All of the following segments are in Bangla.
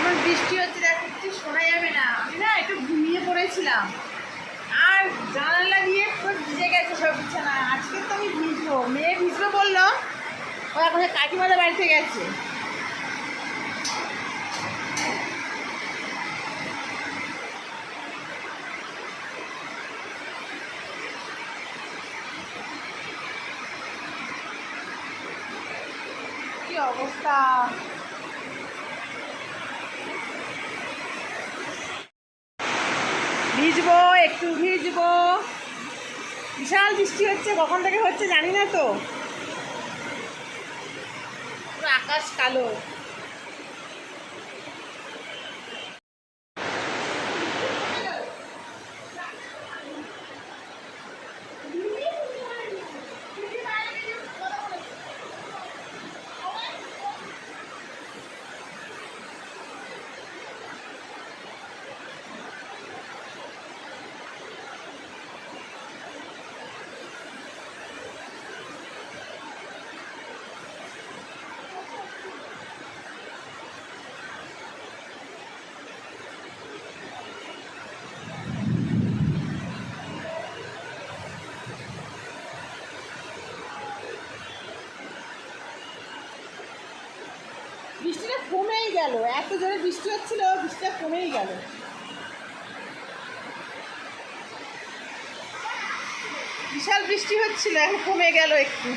এমন বৃষ্টি হচ্ছে, দেখো কিছু শোনা যাবে না। আমি না একটু ঘুমিয়ে পড়েছিলাম। আর জানালা দিয়ে পুরো ভিজে গেছে সব বিছানা। আজকে তো আমি ভিজবো। মেয়ে ভিজবে বলল, ও এখন কাকিমাদের বাড়িতে গেছে। কি অবস্থা ভিজবো একটু ভিজবো বিশাল বৃষ্টি হচ্ছে কখন থেকে হচ্ছে জানি না তো। আকাশ কালো বৃষ্টিটা কমেই গেল। এত জোরে বৃষ্টি হচ্ছিল, বৃষ্টিটা কমেই গেল। বিশাল বৃষ্টি হচ্ছিল, এখন কমে গেল একটু।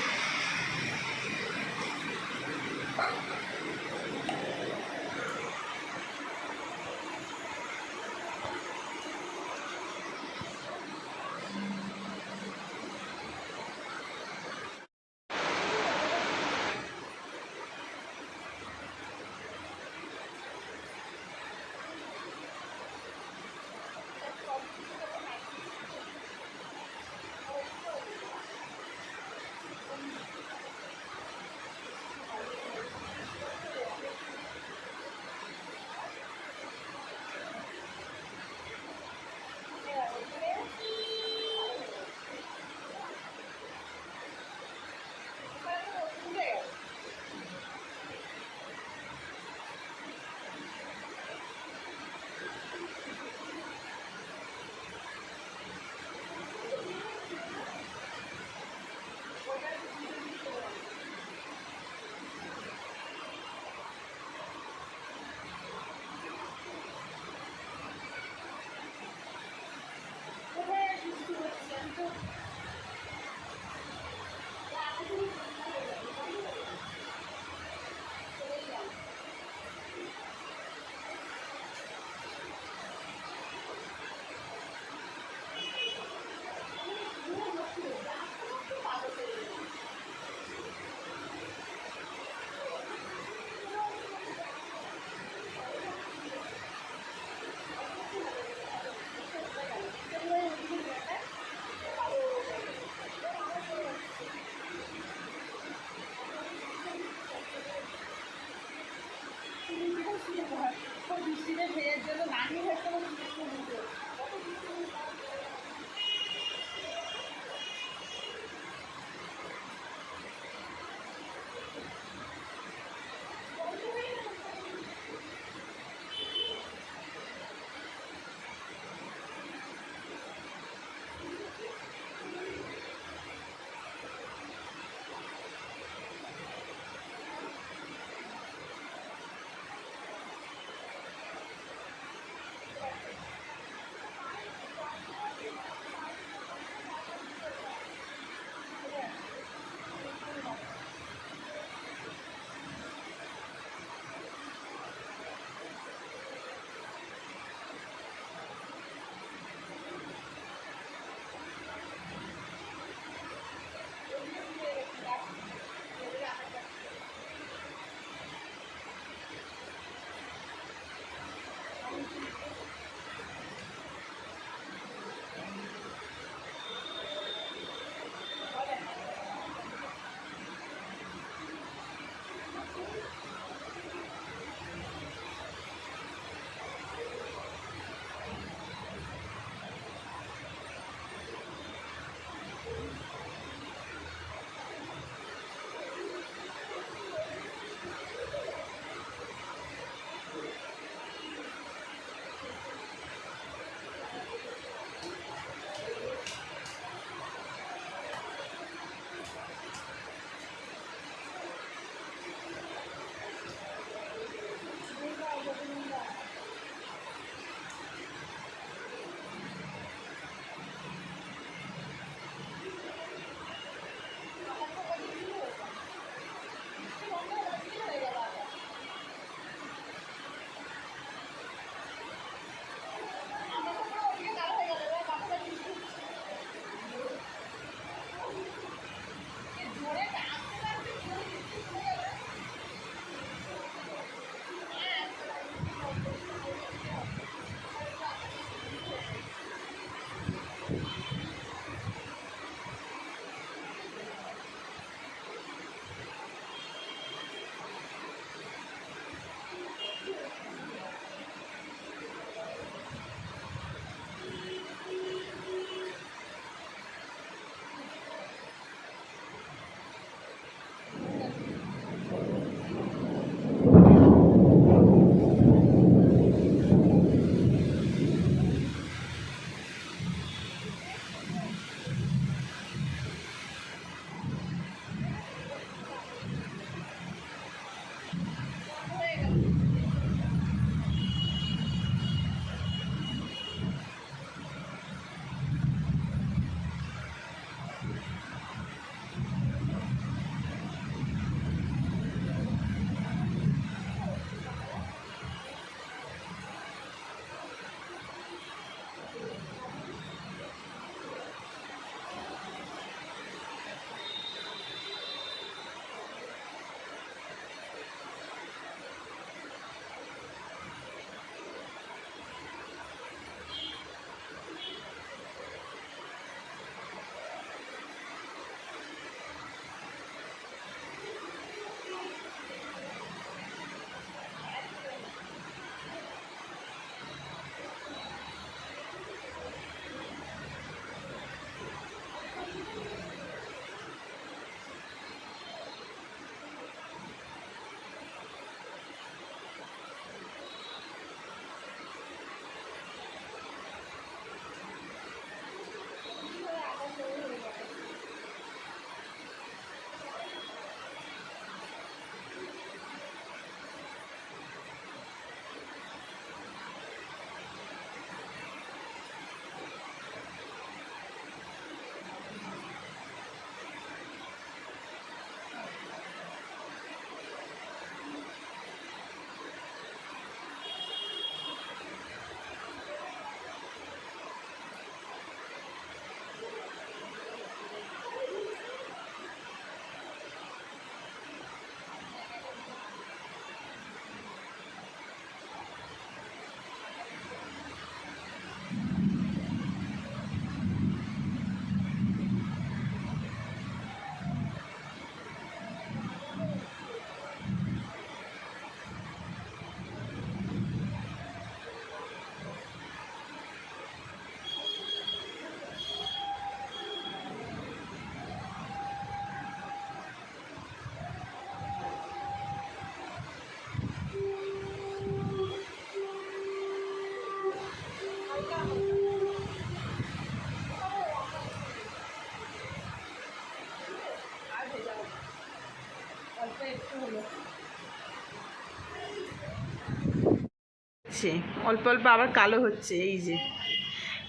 হচ্ছে। অল্প অল্প আবার কালো হচ্ছে, এই যে।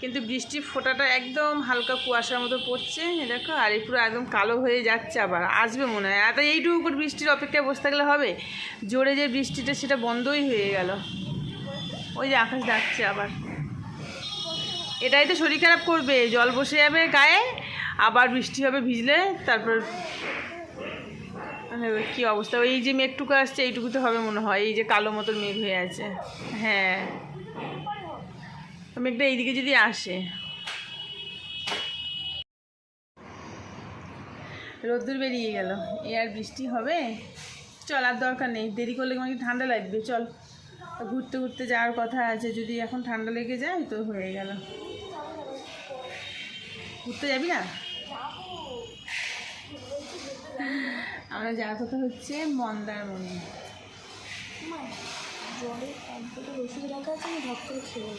কিন্তু বৃষ্টির ফোঁটাটা একদম হালকা কুয়াশার মতো পড়ছে দেখো, আর এই পুরো একদম কালো হয়ে যাচ্ছে আবার। আসবে মনে হয়। এত এইটুকু করে বৃষ্টির অপেক্ষায় বসে থাকলে হবে। জোরে যে বৃষ্টিটা, সেটা বন্ধই হয়ে গেল। ওই যে আকাশ ডাকছে আবার। এটাই তো শরীর খারাপ করবে। জল বসে যাবে গায়ে, আবার বৃষ্টি হবে ভিজলে, তারপর কি অবস্থা? ওই যে মেঘটুকু আসছে এইটুকুতে হবে মনে হয়। এই যে কালো মতো মেঘ হয়ে আছে। হ্যাঁ। মেঘটা এইদিকে যদি আসে। রোদ্দুর বেরিয়ে গেল। এ আর বৃষ্টি হবে? চল, আর দরকার নেই। দেরি করলে তোমাকে ঠান্ডা লাগবে। চল। ঘুরতে ঘুরতে যাওয়ার কথা আছে। যদি এখন ঠান্ডা লেগে যায়, তো হয়ে গেল। ঘুরতে যাবি না? আমরা যাওয়ার কথা হচ্ছে মন্দারমণি জলে কম্পিউটার ওষুধ রাখা আছে আমি ধপ করে খেয়ে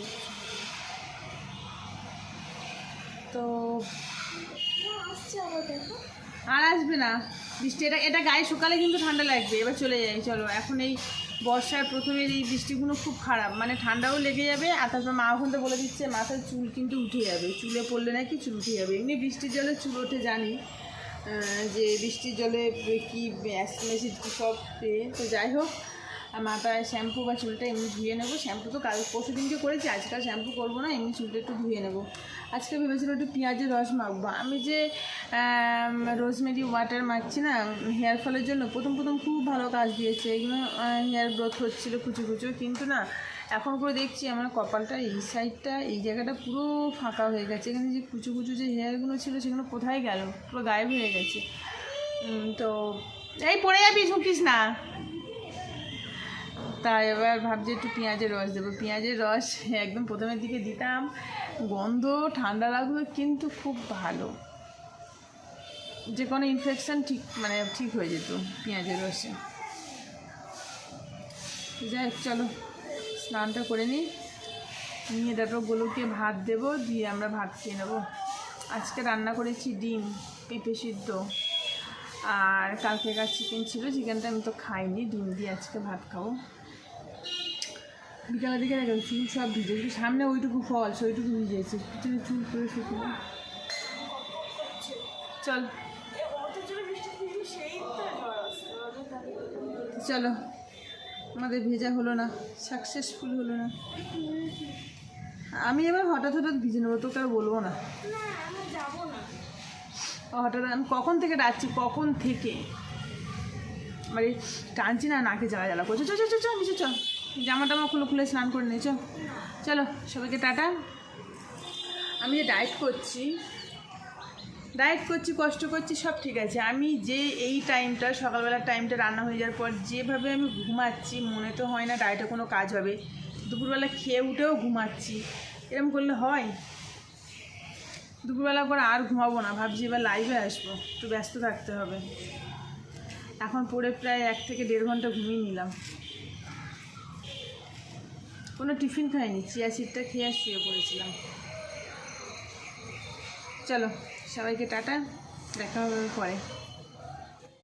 তো আসছে আবার দেখো। আর আসবে না। বৃষ্টি এটা এটা গায়ে শুকালে কিন্তু ঠান্ডা লাগবে। এবার চলে যাই চলো। এখন এই বর্ষার প্রথমের এই বৃষ্টিগুলো খুব খারাপ। মানে ঠান্ডাও লেগে যাবে আর তারপর মা ওখান থেকে বলে দিচ্ছে মাথার চুল কিন্তু উঠে যাবে। চুলে পড়লে নাকি চুল উঠে যাবে? এমনি বৃষ্টির জলে চুল ওঠে জানি। যে বৃষ্টির জলে কী অ্যাসিড কি সব পেয়ে তো যাই হোক মাথায় শ্যাম্পু বা চুলটা এমনি ধুয়ে নেব। শ্যাম্পু তো কাল পরশু দিনকে করেছি, আজকাল শ্যাম্পু করব না, এমনি চুলটা একটু ধুয়ে নেব। আজকে ভেবেছিলো একটু পেঁয়াজের রস মাখবো। আমি যে রোজমেরি ওয়াটার মাখছি না হেয়ার ফলের জন্য প্রথম প্রথম খুব ভালো কাজ দিয়েছে। এগুলো হেয়ার গ্রোথ হচ্ছিল কুচু কুচু, কিন্তু না, এখন করে দেখছি আমার কপালটা এই সাইডটা এই জায়গাটা পুরো ফাঁকা হয়ে গেছে। এখানে যে কুচু কুচু যে হেয়ারগুলো ছিল সেগুলো কোথায় গেল? পুরো গায়েব হয়ে গেছে। তো, এই পড়ে যাবি ঝুঁকিস না। তাই এবার ভাবছি একটু পেঁয়াজের রস দেবো। পেঁয়াজের রস একদম প্রথমের দিকে দিতাম। গন্ধ ঠান্ডা লাগল, কিন্তু খুব ভালো। যে কোনো ইনফেকশান ঠিক মানে ঠিক হয়ে যেত পেঁয়াজের রসে। যাই চলো, স্নানটা করে নিই। নিয়ে তারপর গোলুকে ভাত দেবো, দিয়ে আমরা ভাত খেয়ে নেব। আজকে রান্না করেছি ডিম, পেঁপে সিদ্ধ। আর কালকে কালকেকার চিকেন ছিল চিকেনটা আমি তো খাইনি, ডিম দিয়ে আজকে ভাত খাব। বিকালের দিকে দেখো চুল সব ভিজে সামনে ওইটুকু ফল ওইটুকু ভিজেছে পিছনে চুল করে শুকিয়ে চল। চলো। আমাদের ভেজা হলো না সাকসেসফুল হলো না। আমি এবার হঠাৎ হঠাৎ ভিজে নেব, তোকে আর বলব না। হঠাৎ আমি কখন থেকে ডাকছি, কখন থেকে? মানে টানছি না, নাকে জ্বালা জ্বালা করছে চল চল চল চল চল জামা টামা খুলে খুলে স্নান করে নিয়ে চল, সবাইকে টাটা। আমি যে ডায়েট করছি। ডায়েট করছি, কষ্ট করছি, সব ঠিক আছে। আমি যে এই টাইমটা সকালবেলার টাইমটা রান্না হয়ে যাওয়ার পর যেভাবে আমি ঘুমাচ্ছি, মনে তো হয় না ডায়েটে কোনো কাজ হবে। দুপুরবেলা খেয়ে উঠেও ঘুমাচ্ছি। এরকম করলে হয়? দুপুরবেলা পর আর ঘুমাবো না। ভাবছি এবার লাইভে আসব। একটু ব্যস্ত থাকতে হবে। এখন পরে প্রায় এক থেকে দেড় ঘণ্টা ঘুমিয়ে নিলাম। কোনো টিফিন খাইনি চিয়া সিটটা খেয়ে শুয়ে পড়েছিলাম। চলো সবাইকে টাটা দেখা হবে পরে।